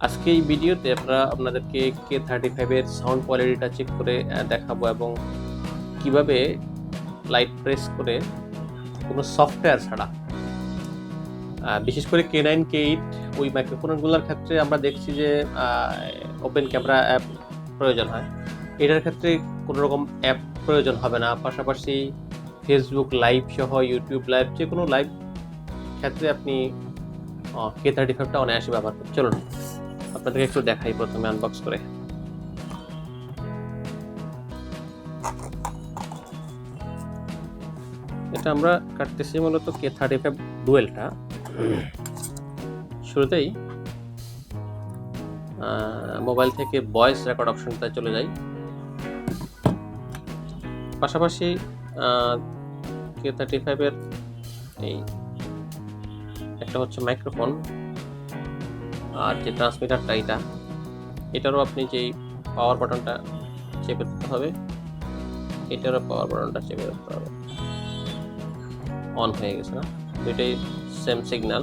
আজকে এই ভিডিওতে আমরা আপনাদেরকে কে থার্টি ফাইভের সাউন্ড কোয়ালিটিটা চেক করে দেখাবো এবং কীভাবে লাইট প্রেস করে কোনো সফটওয়্যার ছাড়া। বিশেষ করে কে নাইন কে এইট ওই মাইক্রোফোনগুলোর ক্ষেত্রে আমরা দেখছি যে ওপেন ক্যামেরা অ্যাপ প্রয়োজন হয়। এটার ক্ষেত্রে কোনো রকম অ্যাপ প্রয়োজন হবে না। পাশাপাশি ফেসবুক লাইভ সহ ইউটিউব লাইভ যে কোনো লাইভ ক্ষেত্রে আপনি কে থার্টি ফাইভটা অনায়াসে ব্যবহার করতে চলুন। আপনাদেরকে একটু দেখাই প্রথমে আনবক্স করে। এটা আমরা কাটতেছি মূলত কে থার্টি ফাইভ ডুয়েলটা। শুরুতেই মোবাইল থেকে ভয়েস রেকর্ড অপশনটা চলে যাই। পাশাপাশি কে থার্টি ফাইভের এই একটা হচ্ছে মাইক্রোফোন আর যে ট্রান্সমিটারটা এটা, এটারও আপনি যেই পাওয়ার বাটনটা চেপে দিতে হবে, এটারও পাওয়ার বাটনটা চেপে দিতে হবে। অন হয়ে গেছে না? দুইটাই সেম সিগন্যাল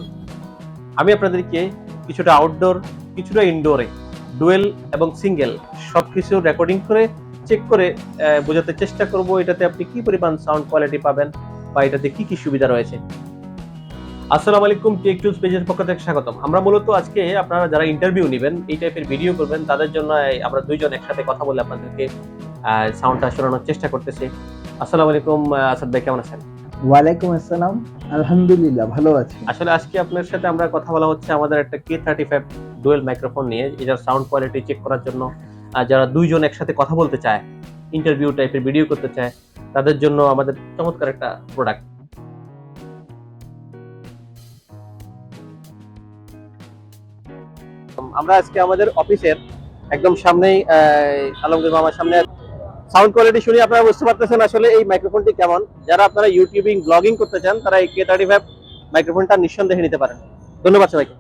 আমি আপনাদেরকে কিছুটা আউটডোর কিছুটা ইনডোরে ডুয়েল এবং সিঙ্গেল সব কিছু রেকর্ডিং করে চেক করে বোঝাতে চেষ্টা করব এটাতে আপনি কি পরিমাণ সাউন্ড কোয়ালিটি পাবেন বা এটাতে কি কি সুবিধা রয়েছে। আসসালামু আলাইকুম টেক টুলস পেজের পক্ষ থেকে স্বাগতম। আমরা মূলত আজকে আপনারা যারা ইন্টারভিউ নেবেন এই টাইপের ভিডিও করবেন তাদের জন্য আমরা দুইজন একসাথে কথা বলে আপনাদেরকে সাউন্ডটা শোনানোর চেষ্টা করতেছি। আসসালামু আলাইকুম আসাদ ভাই কেমন আছেন? ওয়ালাইকুম আসসালাম। আলহামদুলিল্লাহ ভালো আছি। আসলে আজকে আপনার সাথে আমরা কথা বলা হচ্ছে আমাদের একটা K thirty five dual microphone নিয়ে এটার সাউন্ড কোয়ালিটি চেক করার জন্য। যারা দুইজন একসাথে কথা বলতে চায় ইন্টারভিউ টাইপের ভিডিও করতে চায় তাদের জন্য আমাদের চমৎকার একটা প্রোডাক্ট আমরা আজকে আমাদের অফিসের একদম সামনেই আলমগীর মামার সামনে সাউন্ড কোয়ালিটি শুনে আপনারা বুঝতে পারতেছেন আসলে এই মাইক্রোফোনটি কেমন। যারা আপনারা ইউটিউবিং ব্লগিং করতে চান, তারা এই কে থার্টি ফাইভ মাইক্রোফোনটা নিঃসন্দেহে নিতে পারেন। ধন্যবাদ সবাইকে।